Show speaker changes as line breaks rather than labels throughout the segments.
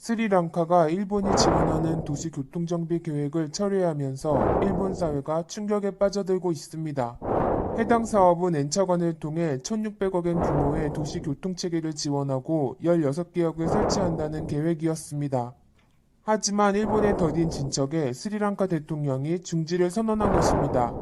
스리랑카가 일본이 지원하는 도시 교통정비 계획을 철회하면서 일본 사회가 충격에 빠져들고 있습니다. 해당 사업은 엔차관을 통해 1,600억엔 규모의 도시 교통체계를 지원하고 16개역을 설치한다는 계획이었습니다. 하지만 일본의 더딘 진척에 스리랑카 대통령이 중지를 선언한 것입니다.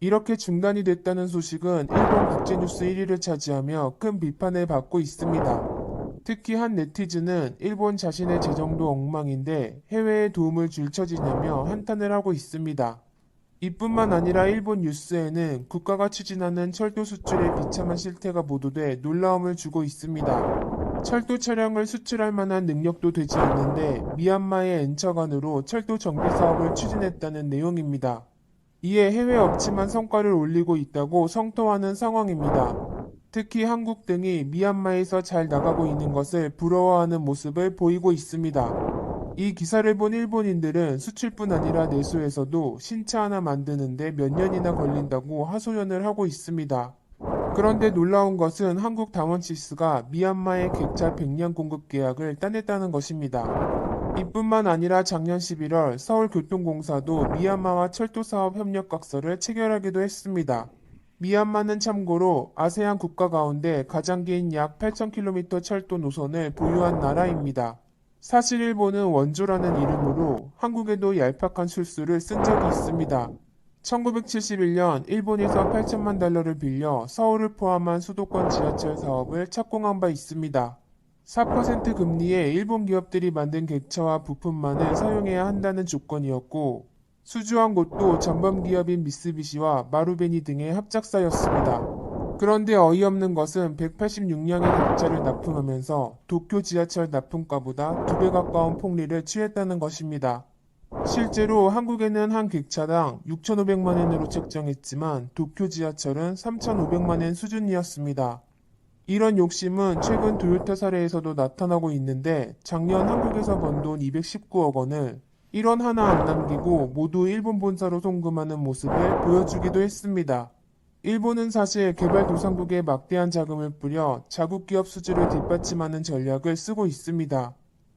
이렇게 중단이 됐다는 소식은 일본 국제뉴스 1위를 차지하며 큰 비판을 받고 있습니다. 특히 한 네티즌은 일본 자신의 재정도 엉망인데 해외에 도움을 줄 처지냐며 한탄을 하고 있습니다. 이뿐만 아니라 일본 뉴스에는 국가가 추진하는 철도 수출의 비참한 실태가 보도돼 놀라움을 주고 있습니다. 철도 차량을 수출할 만한 능력도 되지 않는데 미얀마의 엔처관으로 철도 정비 사업을 추진했다는 내용입니다. 이에 해외 업체만 성과를 올리고 있다고 성토하는 상황입니다. 특히 한국 등이 미얀마에서 잘 나가고 있는 것을 부러워하는 모습을 보이고 있습니다. 이 기사를 본 일본인들은 수출뿐 아니라 내수에서도 신차 하나 만드는데 몇 년이나 걸린다고 하소연을 하고 있습니다. 그런데 놀라운 것은 한국 다원치스가 미얀마의 객차 100년 공급 계약을 따냈다는 것입니다. 이뿐만 아니라 작년 11월 서울교통공사도 미얀마와 철도사업 협력 각서를 체결하기도 했습니다. 미얀마는 참고로 아세안 국가 가운데 가장 긴 약 8,000km 철도 노선을 보유한 나라입니다. 사실 일본은 원조라는 이름으로 한국에도 얄팍한 술수를 쓴 적이 있습니다. 1971년 일본에서 8천만 달러를 빌려 서울을 포함한 수도권 지하철 사업을 착공한 바 있습니다. 4% 금리에 일본 기업들이 만든 객차와 부품만을 사용해야 한다는 조건이었고 수주한 곳도 전범 기업인 미쓰비시와 마루베니 등의 합작사였습니다. 그런데 어이없는 것은 186량의 객차를 납품하면서 도쿄 지하철 납품가보다 두 배 가까운 폭리를 취했다는 것입니다. 실제로 한국에는 한 객차당 6,500만엔으로 책정했지만 도쿄 지하철은 3,500만엔 수준이었습니다. 이런 욕심은 최근 도요타 사례에서도 나타나고 있는데 작년 한국에서 번 돈 219억 원을 1원 하나 안 남기고 모두 일본 본사로 송금하는 모습을 보여주기도 했습니다. 일본은 사실 개발도상국에 막대한 자금을 뿌려 자국 기업 수주를 뒷받침하는 전략을 쓰고 있습니다.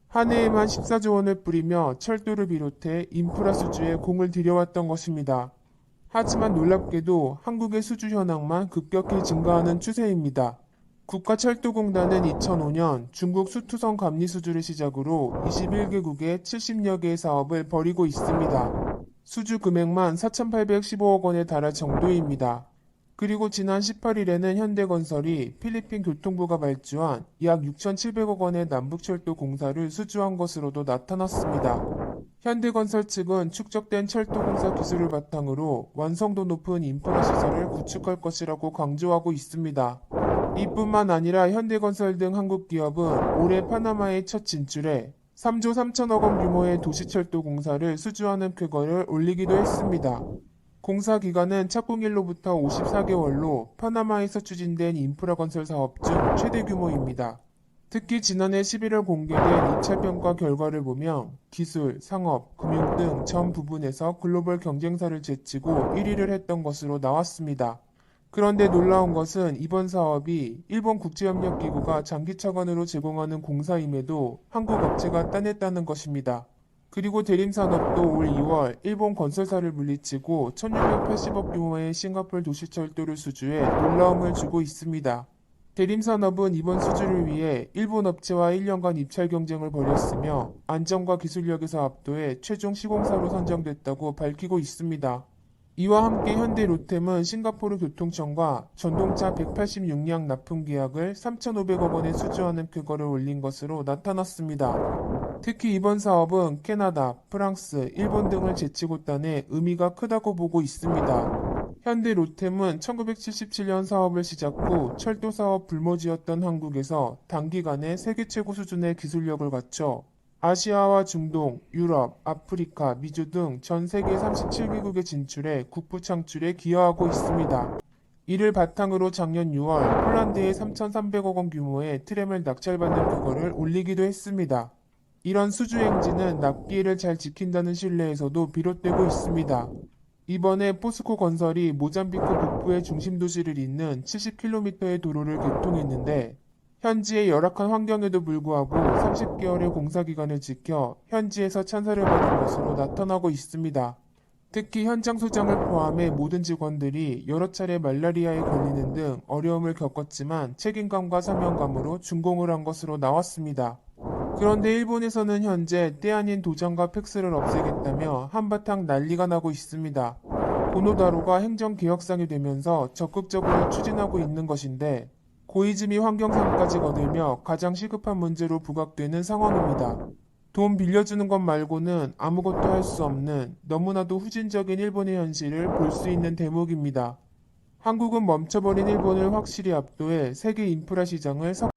한 해에만 14조 원을 뿌리며 철도를 비롯해 인프라 수주에 공을 들여왔던 것입니다. 하지만 놀랍게도 한국의 수주 현황만 급격히 증가하는 추세입니다. 국가철도공단은 2005년 중국 수투성 감리 수주를 시작으로 21개국에 70여 개의 사업을 벌이고 있습니다. 수주 금액만 4,815억 원에 달할 정도입니다. 그리고 지난 18일에는 현대건설이 필리핀 교통부가 발주한 약 6,700억 원의 남북철도 공사를 수주한 것으로도 나타났습니다. 현대건설 측은 축적된 철도공사 기술을 바탕으로 완성도 높은 인프라 시설을 구축할 것이라고 강조하고 있습니다. 이뿐만 아니라 현대건설 등 한국 기업은 올해 파나마의 첫 진출에 3조 3천억 원 규모의 도시철도 공사를 수주하는 쾌거를 올리기도 했습니다. 공사 기간은 착공일로부터 54개월로 파나마에서 추진된 인프라 건설 사업 중 최대 규모입니다. 특히 지난해 11월 공개된 2차 평가 결과를 보면 기술, 상업, 금융 등 전 부분에서 글로벌 경쟁사를 제치고 1위를 했던 것으로 나왔습니다. 그런데 놀라운 것은 이번 사업이 일본 국제협력기구가 장기 차관으로 제공하는 공사임에도 한국 업체가 따냈다는 것입니다. 그리고 대림산업도 올 2월 일본 건설사를 물리치고 1680억 규모의 싱가폴 도시철도를 수주해 놀라움을 주고 있습니다. 대림산업은 이번 수주를 위해 일본 업체와 1년간 입찰 경쟁을 벌였으며 안정과 기술력에서 압도해 최종 시공사로 선정됐다고 밝히고 있습니다. 이와 함께 현대 로템은 싱가포르 교통청과 전동차 186량 납품 계약을 3,500억 원에 수주하는 쾌거를 올린 것으로 나타났습니다. 특히 이번 사업은 캐나다, 프랑스, 일본 등을 제치고 따내 의미가 크다고 보고 있습니다. 현대 로템은 1977년 사업을 시작 후 철도 사업 불모지였던 한국에서 단기간에 세계 최고 수준의 기술력을 갖춰 아시아와 중동, 유럽, 아프리카, 미주 등 전 세계 37개국에 진출해 국부 창출에 기여하고 있습니다. 이를 바탕으로 작년 6월 폴란드에 3,300억 원 규모의 트램을 낙찰받는 그거를 올리기도 했습니다. 이런 수주 행진은 납기를 잘 지킨다는 신뢰에서도 비롯되고 있습니다. 이번에 포스코 건설이 모잠비크 북부의 중심 도시를 잇는 70km의 도로를 개통했는데 현지의 열악한 환경에도 불구하고 30개월의 공사 기간을 지켜 현지에서 찬사를 받은 것으로 나타나고 있습니다. 특히 현장 소장을 포함해 모든 직원들이 여러 차례 말라리아에 걸리는 등 어려움을 겪었지만 책임감과 사명감으로 준공을 한 것으로 나왔습니다. 그런데 일본에서는 현재 때 아닌 도장과 팩스를 없애겠다며 한바탕 난리가 나고 있습니다. 고노다로가 행정개혁상이 되면서 적극적으로 추진하고 있는 것인데 고이즈미 환경상까지 거들며 가장 시급한 문제로 부각되는 상황입니다. 돈 빌려주는 것 말고는 아무것도 할 수 없는 너무나도 후진적인 일본의 현실을 볼 수 있는 대목입니다. 한국은 멈춰버린 일본을 확실히 압도해 세계 인프라 시장을 석